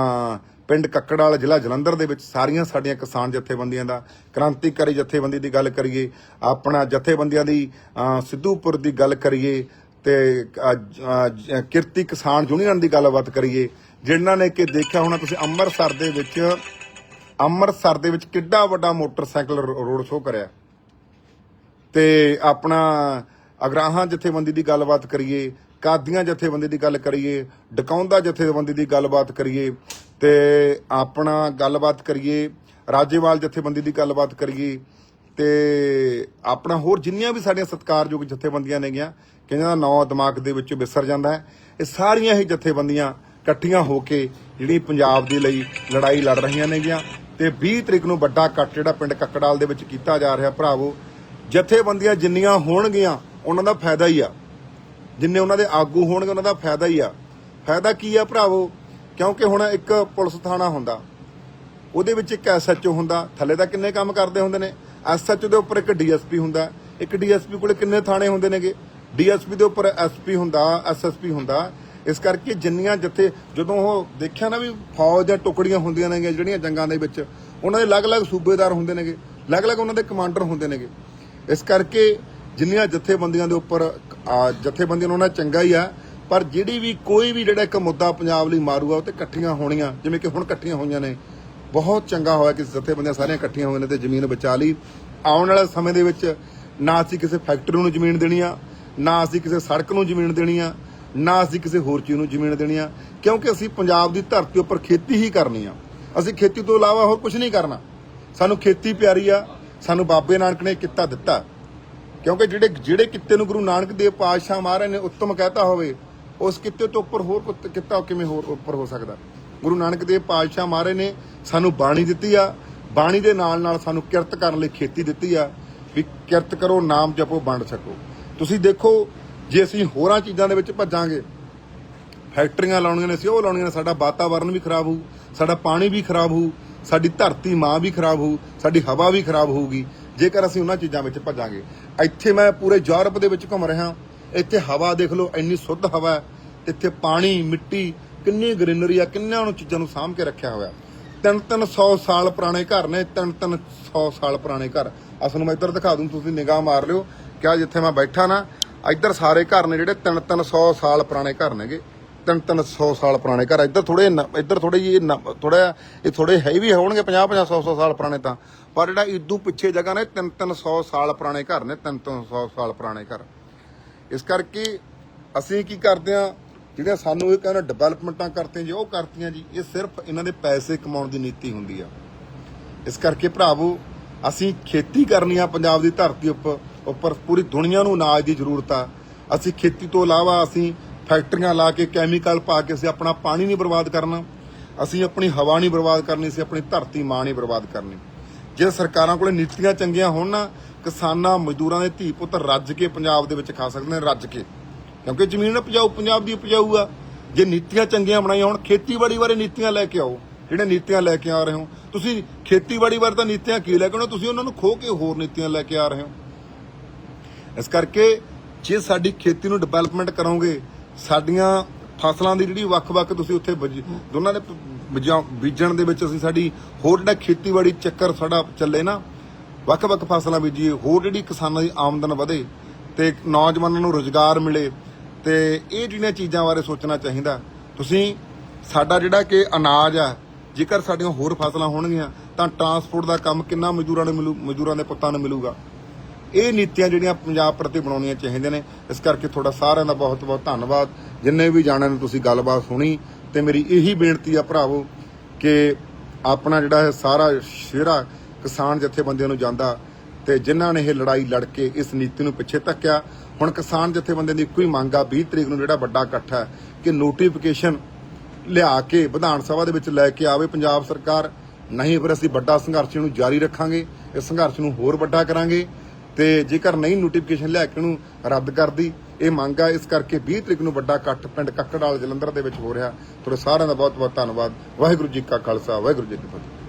ਪਿੰਡ ਕੱਕੜ ਵਾਲਾ ਜ਼ਿਲ੍ਹਾ ਜਲੰਧਰ ਦੇ ਵਿੱਚ ਸਾਰੀਆਂ ਸਾਡੀਆਂ ਕਿਸਾਨ ਜਥੇਬੰਦੀਆਂ ਦਾ, ਕ੍ਰਾਂਤੀਕਾਰੀ ਜਥੇਬੰਦੀ ਦੀ ਗੱਲ ਕਰੀਏ, ਆਪਣਾ ਜਥੇਬੰਦੀਆਂ ਦੀ ਸਿੱਧੂਪੁਰ ਦੀ ਗੱਲ ਕਰੀਏ ਤੇ ਕਿਰਤੀ ਕਿਸਾਨ ਯੂਨੀਅਨ ਦੀ ਗੱਲਬਾਤ ਕਰੀਏ, ਜਿਨ੍ਹਾਂ ਨੇ ਕਿ ਦੇਖਿਆ ਹੋਣਾ ਤੁਸੀਂ ਅੰਮ੍ਰਿਤਸਰ ਦੇ ਵਿੱਚ, ਅੰਮ੍ਰਿਤਸਰ ਦੇ ਵਿੱਚ ਕਿੱਡਾ ਵੱਡਾ ਮੋਟਰਸਾਈਕਲ ਰੋ- ਰੋਡ ਸ਼ੋਅ ਕਰਿਆ। ਤੇ ਆਪਣਾ ਅਗਰਾਹਾਂ ਜਥੇਬੰਦੀ ਦੀ ਗੱਲਬਾਤ ਕਰੀਏ, ਕਾਦੀਆਂ ਜਥੇਬੰਦੀ ਦੀ ਗੱਲ ਕਰੀਏ ਡਕਾਉਂਦਾ ਜਥੇਬੰਦੀ ਦੀ ਗੱਲਬਾਤ ਕਰੀਏ ਤੇ ਆਪਣਾ ਗੱਲਬਾਤ ਕਰੀਏ, ਰਾਜੇਵਾਲ ਜਥੇਬੰਦੀ ਦੀ ਗੱਲਬਾਤ ਕਰੀਏ ਤੇ ਆਪਣਾ ਹੋਰ ਜਿੰਨੀਆਂ ਵੀ ਸਾਡੀਆਂ ਸਤਿਕਾਰਯੋਗ ਜਥੇਬੰਦੀਆਂ ਨੇਗੀਆਂ ਕਿ ਇਹਨਾਂ ਦਾ ਨਾਂ ਦਿਮਾਗ ਦੇ ਵਿੱਚ ਵਿਸਰ ਜਾਂਦਾ ਹੈ, ਇਹ ਸਾਰੀਆਂ ਹੀ ਜਥੇਬੰਦੀਆਂ ਇਕੱਠੀਆਂ ਹੋ ਕੇ ਜਿਹੜੀ ਪੰਜਾਬ ਦੇ ਲਈ ਲੜਾਈ ਲੜ ਰਹੀਆਂ ਨੇਗੀਆਂ ਤੇ 20 ਤਰੀਕ ਨੂੰ ਵੱਡਾ ਇਕੱਠ ਜਿਹੜਾ ਪਿੰਡ ਕੱਕੜਾਲ ਦੇ ਵਿੱਚ ਕੀਤਾ ਜਾ ਰਿਹਾ ਭਰਾਵੋ, ਜਥੇਬੰਦੀਆਂ ਜਿੰਨੀਆਂ ਹੋਣਗੀਆਂ ਉਹਨਾਂ ਦਾ ਫਾਇਦਾ ਹੀ ਆ। ਜਿੰਨੇ ਉਹਨਾਂ ਦੇ ਆਗੂ ਹੋਣਗੇ, ਉਹਨਾਂ ਦਾ ਫਾਇਦਾ ਹੀ ਆ। ਫਾਇਦਾ ਕੀ ਆ ਭਰਾਵੋ? ਕਿਉਂਕਿ ਹੁਣ ਇੱਕ ਪੁਲਿਸ ਥਾਣਾ ਹੁੰਦਾ। ਉਹਦੇ ਵਿੱਚ ਇੱਕ ਐਸਐਚਓ ਹੁੰਦਾ। ਥੱਲੇ ਤਾਂ ਕਿੰਨੇ ਕੰਮ ਕਰਦੇ ਹੁੰਦੇ ਨੇ? ਐਸਐਚਓ ਦੇ ਉੱਪਰ ਇੱਕ ਡੀਐਸਪੀ ਹੁੰਦਾ। ਇੱਕ ਡੀਐਸਪੀ ਕੋਲੇ ਕਿੰਨੇ ਥਾਣੇ ਹੁੰਦੇ ਨੇਗੇ? ਡੀਐਸਪੀ ਦੇ ਉੱਪਰ ਐਸਪੀ ਹੁੰਦਾ ਐਸਐਸਪੀ ਹੁੰਦਾ। ਇਸ ਕਰਕੇ ਜਿੰਨੀਆਂ ਜਿੱਥੇ ਜਦੋਂ ਉਹ ਦੇਖਿਆ ਨਾ ਵੀ ਫੌਜ ਜਾਂ ਟੁਕੜੀਆਂ ਹੁੰਦੀਆਂ ਨੇਗੀਆਂ ਜਿਹੜੀਆਂ ਜੰਗਾਂ ਦੇ ਵਿੱਚ, ਉਹਨਾਂ ਦੇ ਅਲੱਗ-ਅਲੱਗ ਸੂਬੇਦਾਰ ਹੁੰਦੇ ਨੇਗੇ। ਅਲੱਗ-ਅਲੱਗ ਉਹਨਾਂ ਦੇ ਕਮਾਂਡਰ ਹੁੰਦੇ ਨੇਗੇ। ਇਸ ਕਰਕੇ ਜਿੰਨੀਆਂ ਜਥੇਬੰਦੀਆਂ ਦੇ ਉੱਪਰ ਜਥੇਬੰਦੀਆਂ ਨੂੰ ਉਹਨਾਂ ਚੰਗਾ ਹੀ ਆ, ਪਰ ਜਿਹੜੀ ਵੀ ਕੋਈ ਵੀ ਜਿਹੜਾ ਇੱਕ ਮੁੱਦਾ ਪੰਜਾਬ ਲਈ ਮਾਰੂਗਾ, ਉਹ ਤੇ ਇਕੱਠੀਆਂ ਹੋਣੀਆਂ, ਜਿਵੇਂ ਕਿ ਹੁਣ ਇਕੱਠੀਆਂ ਹੋਈਆਂ ਨੇ। ਬਹੁਤ ਚੰਗਾ ਹੋਇਆ ਕਿ ਜਥੇਬੰਦੀਆਂ ਸਾਰੀਆਂ ਇਕੱਠੀਆਂ ਹੋਈਆਂ ਨੇ ਤੇ ਜ਼ਮੀਨ ਬਚਾ ਲਈ। ਆਉਣ ਵਾਲੇ ਸਮੇਂ ਦੇ ਵਿੱਚ ਨਾ ਅਸੀਂ ਕਿਸੇ ਫੈਕਟਰੀ ਨੂੰ ਜ਼ਮੀਨ ਦੇਣੀ ਆ, ਨਾ ਅਸੀਂ ਕਿਸੇ ਸੜਕ ਨੂੰ ਜ਼ਮੀਨ ਦੇਣੀ ਆ, ਨਾ ਅਸੀਂ ਕਿਸੇ ਹੋਰ ਚੀਜ਼ ਨੂੰ ਜ਼ਮੀਨ ਦੇਣੀ ਆ, ਕਿਉਂਕਿ ਅਸੀਂ ਪੰਜਾਬ ਦੀ ਧਰਤੀ ਉੱਪਰ ਖੇਤੀ ਹੀ ਕਰਨੀ ਆ। ਅਸੀਂ ਖੇਤੀ ਤੋਂ ਇਲਾਵਾ ਹੋਰ ਕੁਝ ਨਹੀਂ ਕਰਨਾ। ਸਾਨੂੰ ਖੇਤੀ ਪਿਆਰੀ ਆ, ਸਾਨੂੰ ਬਾਬੇ ਨਾਨਕ ਨੇ ਕਿੱਤਾ ਦਿੱਤਾ। ਕਿਉਂਕਿ ਜਿਹੜੇ ਜਿਹੜੇ ਕਿੱਤੇ ਨੂੰ ਗੁਰੂ ਨਾਨਕ ਦੇਵ ਪਾਤਸ਼ਾਹ ਮਹਾਰਾਜ ਨੇ ਉੱਤਮ ਕਹਿਤਾ ਹੋਵੇ, ਉਸ ਕਿੱਤੇ ਤੋਂ ਉੱਪਰ ਹੋਰ ਕੋਈ ਕਿੱਤਾ ਕਿਵੇਂ ਹੋਰ ਉੱਪਰ ਹੋ ਸਕਦਾ? ਗੁਰੂ ਨਾਨਕ ਦੇਵ ਪਾਤਸ਼ਾਹ ਮਹਾਰਾਜ ਨੇ ਸਾਨੂੰ ਬਾਣੀ ਦਿੱਤੀ ਆ। ਬਾਣੀ ਦੇ ਨਾਲ ਨਾਲ ਸਾਨੂੰ ਕਿਰਤ ਕਰਨ ਲਈ ਖੇਤੀ ਦਿੱਤੀ ਆ ਵੀ ਕਿਰਤ ਕਰੋ, ਨਾਮ ਜਪੋ, ਵੰਡ ਸਕੋ। ਤੁਸੀਂ ਦੇਖੋ, ਜੇ ਅਸੀਂ ਹੋਰਾਂ ਚੀਜ਼ਾਂ ਦੇ ਵਿੱਚ ਭੱਜਾਂਗੇ, ਫੈਕਟਰੀਆਂ ਲਾਉਣੀਆਂ ਨੇ, ਅਸੀਂ ਉਹ ਲਾਉਣੀਆਂ ਨੇ, ਸਾਡਾ ਵਾਤਾਵਰਣ ਵੀ ਖਰਾਬ ਹੋਊ, ਸਾਡਾ ਪਾਣੀ ਵੀ ਖਰਾਬ ਹੋਊ, ਸਾਡੀ ਧਰਤੀ ਮਾਂ ਵੀ ਖਰਾਬ ਹੋਊ, ਸਾਡੀ ਹਵਾ ਵੀ ਖਰਾਬ ਹੋਊਗੀ। ਜੇਕਰ ਅਸੀਂ ਉਹਨਾਂ ਚੀਜ਼ਾਂ ਵਿੱਚ ਭੱਜਾਂਗੇ, ਇੱਥੇ ਮੈਂ ਪੂਰੇ ਯੂਰਪ ਦੇ ਵਿੱਚ ਘੁੰਮ ਰਿਹਾ, ਇੱਥੇ ਹਵਾ ਦੇਖ ਲਓ, ਇੰਨੀ ਸ਼ੁੱਧ ਹਵਾ ਹੈ, ਇੱਥੇ ਪਾਣੀ, ਮਿੱਟੀ ਕਿੰਨੀ ਗ੍ਰੀਨਰੀ ਆ ਕਿੰਨਾਂ ਨੂੰ ਚੀਜ਼ਾਂ ਨੂੰ ਸਾਂਭ ਕੇ ਰੱਖਿਆ ਹੋਇਆ। ਤਿੰਨ ਤਿੰਨ 100 ਸਾਲ ਪੁਰਾਣੇ ਘਰ ਨੇ ਤਿੰਨ ਤਿੰਨ 100 ਸਾਲ ਪੁਰਾਣੇ ਘਰ। ਅਸਲ ਨੂੰ ਮੈਂ ਇੱਧਰ ਦਿਖਾ ਦੂੰ, ਤੁਸੀਂ ਨਿਗਾਹ ਮਾਰ ਲਿਓ। ਕਿਆ ਜਿੱਥੇ ਮੈਂ ਬੈਠਾ ਨਾ, ਇੱਧਰ ਸਾਰੇ ਘਰ ਨੇ ਜਿਹੜੇ ਤਿੰਨ ਤਿੰਨ 100 ਸਾਲ ਪੁਰਾਣੇ ਘਰ ਨੇਗੇ। ਤਿੰਨ ਤਿੰਨ 100 ਸਾਲ ਪੁਰਾਣੇ ਘਰ ਇੱਧਰ ਥੋੜੇ ਇੱਧਰ ਥੋੜੇ ਜੀ ਥੋੜਾ ਇਹ ਥੋੜੇ ਹੈਵੀ ਹੋਣਗੇ 50 50 100 100 ਸਾਲ ਪੁਰਾਣੇ ਤਾਂ। ਪਰ ਜਿਹੜਾ ਇਦੋਂ ਪਿੱਛੇ ਜਗ੍ਹਾ ਨੇ ਤਿੰਨ ਤਿੰਨ 100 ਸਾਲ ਪੁਰਾਣੇ ਘਰ ਨੇ ਤਿੰਨ ਤਿੰਨ 100 ਸਾਲ ਪੁਰਾਣੇ ਘਰ। ਇਸ ਕਰਕੇ ਅਸੀਂ ਕੀ ਕਰਦੇ ਆ ਜਿਹੜੀਆਂ ਸਾਨੂੰ ਇਹ ਕਹਿੰਦੇ ਡਿਵੈਲਪਮੈਂਟਾਂ ਕਰਤੀਆਂ ਜੀ, ਉਹ ਕਰਤੀਆਂ ਜੀ। ਇਹ ਸਿਰਫ ਇਹਨਾਂ ਦੇ ਪੈਸੇ ਕਮਾਉਣ ਦੀ ਨੀਤੀ ਹੁੰਦੀ ਆ। ਇਸ ਕਰਕੇ ਭਰਾਵੋ, ਅਸੀਂ ਖੇਤੀ ਕਰਨੀ ਆ ਪੰਜਾਬ ਦੀ ਧਰਤੀ ਉੱਪਰ ਉੱਪਰ ਪੂਰੀ ਦੁਨੀਆ ਨੂੰ ਅਨਾਜ ਦੀ ਜ਼ਰੂਰਤ ਆ। ਅਸੀਂ ਖੇਤੀ ਤੋਂ ਇਲਾਵਾ ਅਸੀਂ ਫੈਕਟਰੀਆਂ ਲਾ ਕੇ ਕੈਮੀਕਲ ਪਾ ਕੇ ਅਸੀਂ ਆਪਣਾ ਪਾਣੀ ਨਹੀਂ ਬਰਬਾਦ ਕਰਨਾ, ਅਸੀਂ ਆਪਣੀ ਹਵਾ ਨਹੀਂ ਬਰਬਾਦ ਕਰਨੀ, ਅਸੀਂ ਆਪਣੀ ਧਰਤੀ ਮਾਂ ਨਹੀਂ ਬਰਬਾਦ ਕਰਨੀ। ਜੇ ਸਰਕਾਰਾਂ ਕੋਲੇ ਨੀਤੀਆਂ ਚੰਗੀਆਂ ਹੋਣ ਨਾ, ਕਿਸਾਨਾਂ, ਮਜ਼ਦੂਰਾਂ ਦੇ ਧੀ ਪੁੱਤ ਰੱਜ ਕੇ ਪੰਜਾਬ ਦੇ ਵਿੱਚ ਖਾ ਸਕਦੇ ਨੇ, ਰੱਜ ਕੇ। ਕਿਉਂਕਿ ਜ਼ਮੀਨ ਉਪਜਾਊ ਪੰਜਾਬ ਦੀ ਉਪਜਾਊ ਆ। ਜੇ ਨੀਤੀਆਂ ਚੰਗੀਆਂ ਬਣਾਈਆਂ ਹੋਣ, ਖੇਤੀਬਾੜੀ ਬਾਰੇ ਨੀਤੀਆਂ ਲੈ ਕੇ ਆਓ। ਜਿਹੜੇ ਨੀਤੀਆਂ ਲੈ ਕੇ ਆ ਰਹੇ ਹੋ। ਤੁਸੀਂ ਖੇਤੀਬਾੜੀ ਬਾਰੇ ਤਾਂ ਨੀਤੀਆਂ ਕੀ ਲੈ ਕੇ ਆਉਣਾ? ਤੁਸੀਂ ਉਹਨਾਂ ਨੂੰ ਖੋ ਕੇ ਹੋਰ ਨੀਤੀਆਂ ਲੈ ਕੇ ਆ ਰਹੇ ਹੋ। ਇਸ ਕਰਕੇ ਜੇ ਸਾਡੀ ਖੇਤੀ ਨੂੰ ਡਿਵੈਲਪਮੈਂਟ ਕਰੋਗੇ ਸਾਡੀਆਂ ਫਸਲਾਂ ਦੀ ਜਿਹੜੀ ਵੱਖ-ਵੱਖ ਤੁਸੀਂ ਉੱਥੇ ਬੀਜ- ਦੋਨਾਂ ਦੇ ਬੀਜਾਂ- ਬੀਜਣ ਦੇ ਵਿੱਚ ਅਸੀਂ ਸਾਡੀ ਹੋਰ ਜਿਹੜਾ ਖੇਤੀਬਾੜੀ ਚੱਕਰ ਸਾਡਾ ਚੱਲੇ ਨਾ, ਵੱਖ-ਵੱਖ ਫਸਲਾਂ ਬੀਜੀਏ, ਹੋਰ ਜਿਹੜੀ ਕਿਸਾਨਾਂ ਦੀ ਆਮਦਨ ਵਧੇ ਤੇ ਨੌਜਵਾਨਾਂ ਨੂੰ ਰੋਜ਼ਗਾਰ ਮਿਲੇ ਤੇ ਇਹ ਜਿਹੜੀਆਂ ਚੀਜ਼ਾਂ ਬਾਰੇ ਸੋਚਣਾ ਚਾਹੀਦਾ। ਤੁਸੀਂ, ਸਾਡਾ ਜਿਹੜਾ ਕਿ ਅਨਾਜ ਆ, ਜੇਕਰ ਸਾਡੀਆਂ ਹੋਰ ਫਸਲਾਂ ਹੋਣਗੀਆਂ, ਤਾਂ ਟਰਾਂਸਪੋਰਟ ਦਾ ਕੰਮ ਕਿੰਨਾ ਮਜ਼ਦੂਰਾਂ ਨੂੰ ਮਿਲੂ, ਮਜ਼ਦੂਰਾਂ ਦੇ ਪੁੱਤਾਂ ਨੂੰ ਮਿਲੂਗਾ। ਇਹ ਨੀਤੀਆਂ ਜਿਹੜੀਆਂ ਪੰਜਾਬ ਪ੍ਰਤੀ ਬਣਾਉਣੀਆਂ ਚਾਹੀਦੀਆਂ ਨੇ, ਇਸ ਕਰਕੇ ਤੁਹਾਡਾ ਸਾਰਿਆਂ ਦਾ ਬਹੁਤ ਬਹੁਤ ਧੰਨਵਾਦ। ਜਿੰਨੇ ਵੀ ਜਾਣਿਆਂ ਨੂੰ ਤੁਸੀਂ ਗੱਲਬਾਤ ਸੁਣੀ, ਤੇ ਮੇਰੀ ਇਹੀ ਬੇਨਤੀ ਆ ਭਰਾਵੋ ਕਿ ਆਪਣਾ ਜਿਹੜਾ ਹੈ ਸਾਰਾ ਸ਼ੇਰਾ ਕਿਸਾਨ ਜਥੇਬੰਦੀਆਂ ਨੂੰ ਜਾਂਦਾ ਤੇ ਜਿਨ੍ਹਾਂ ਨੇ ਇਹ ਲੜਾਈ ਲੜ ਕੇ ਇਸ ਨੀਤੀ ਨੂੰ ਪਿੱਛੇ ਧੱਕਿਆ, ਹੁਣ ਕਿਸਾਨ ਜਥੇਬੰਦੀਆਂ ਦੀ ਇੱਕੋ ਹੀ ਮੰਗ ਆ 20 ਤਰੀਕ ਨੂੰ ਜਿਹੜਾ ਵੱਡਾ ਇਕੱਠ ਹੈ, ਕਿ ਨੋਟੀਫਿਕੇਸ਼ਨ ਲਿਆ ਕੇ ਵਿਧਾਨ ਸਭਾ ਦੇ ਵਿੱਚ ਲੈ ਕੇ ਆਵੇ ਪੰਜਾਬ ਸਰਕਾਰ। ਨਹੀਂ ਫਿਰ ਅਸੀਂ ਵੱਡਾ ਸੰਘਰਸ਼ ਨੂੰ ਜਾਰੀ ਰੱਖਾਂਗੇ, ਇਸ ਸੰਘਰਸ਼ ਨੂੰ ਹੋਰ ਵੱਡਾ ਕਰਾਂਗੇ। ਤੇ ਜੇਕਰ ਨਹੀਂ ਨੋਟੀਫਿਕੇਸ਼ਨ ਲਿਆ ਕੇ ਉਹਨੂੰ ਰੱਦ ਕਰਦੀ, ਇਹ ਮੰਗ ਆ, ਇਸ ਕਰਕੇ 20 ਤਰੀਕ ਨੂੰ ਵੱਡਾ ਇਕੱਠ ਪਿੰਡ ਕੱਕੜਾਲ ਜਲੰਧਰ ਦੇ ਵਿੱਚ ਹੋ ਰਿਹਾ। ਤੁਹਾਡੇ ਸਾਰਿਆਂ ਦਾ ਬਹੁਤ ਬਹੁਤ ਧੰਨਵਾਦ। ਵਾਹਿਗੁਰੂ ਜੀ ਕਾ ਖਾਲਸਾ, ਵਾਹਿਗੁਰੂ ਜੀ ਕੀ ਫਤਿਹ।